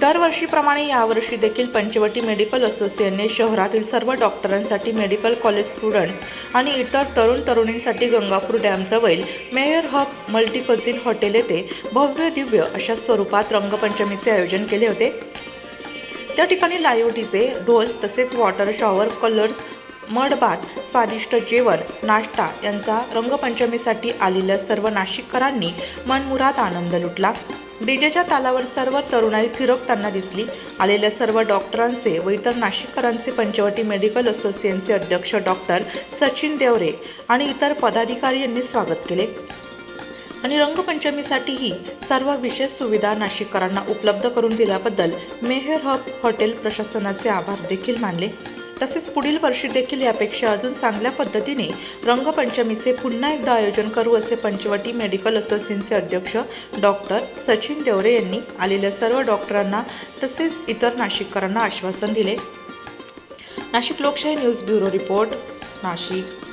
दरवर्षीप्रमाणे यावर्षी देखील पंचवटी मेडिकल असोसिएशनने शहरातील सर्व डॉक्टरांसाठी मेडिकल कॉलेज स्टुडंट्स आणि इतर तरुण तरुणींसाठी गंगापूर डॅमजवळील मेयर हब मल्टीकझिन हॉटेल येथे भव्य दिव्य अशा स्वरूपात रंगपंचमीचे आयोजन केले होते. त्या ठिकाणी लाईव्ह डीजे ढोल तसेच वॉटर शॉवर कलर्स मडबात स्वादिष्ट जेवण नाश्ता यांचा रंगपंचमीसाठी आलेल्या सर्व नाशिककरांनी मनमुराद आनंद लुटला. डीजेच्या तालावर सर्व तरुणाई थिरकताना दिसली. आलेल्या सर्व डॉक्टरांचे व इतर नाशिककरांचे पंचवटी मेडिकल असोसिएशनचे अध्यक्ष डॉक्टर सचिन देवरे आणि इतर पदाधिकारी यांनी स्वागत केले. आणि रंगपंचमीसाठीही सर्व विशेष सुविधा नाशिककरांना उपलब्ध करून दिल्याबद्दल मेहर हब हॉटेल प्रशासनाचे आभार देखील मानले. तसेच पुढील वर्षी देखील यापेक्षा अजून चांगल्या पद्धतीने रंगपंचमीचे पुन्हा एकदा आयोजन करू असे पंचवटी मेडिकल असोसिएशनचे अध्यक्ष डॉक्टर सचिन देवरे यांनी आलेल्या सर्व डॉक्टरांना तसेच इतर नाशिककरांना आश्वासन दिले. नाशिक लोकशाही न्यूज ब्युरो रिपोर्ट नाशिक.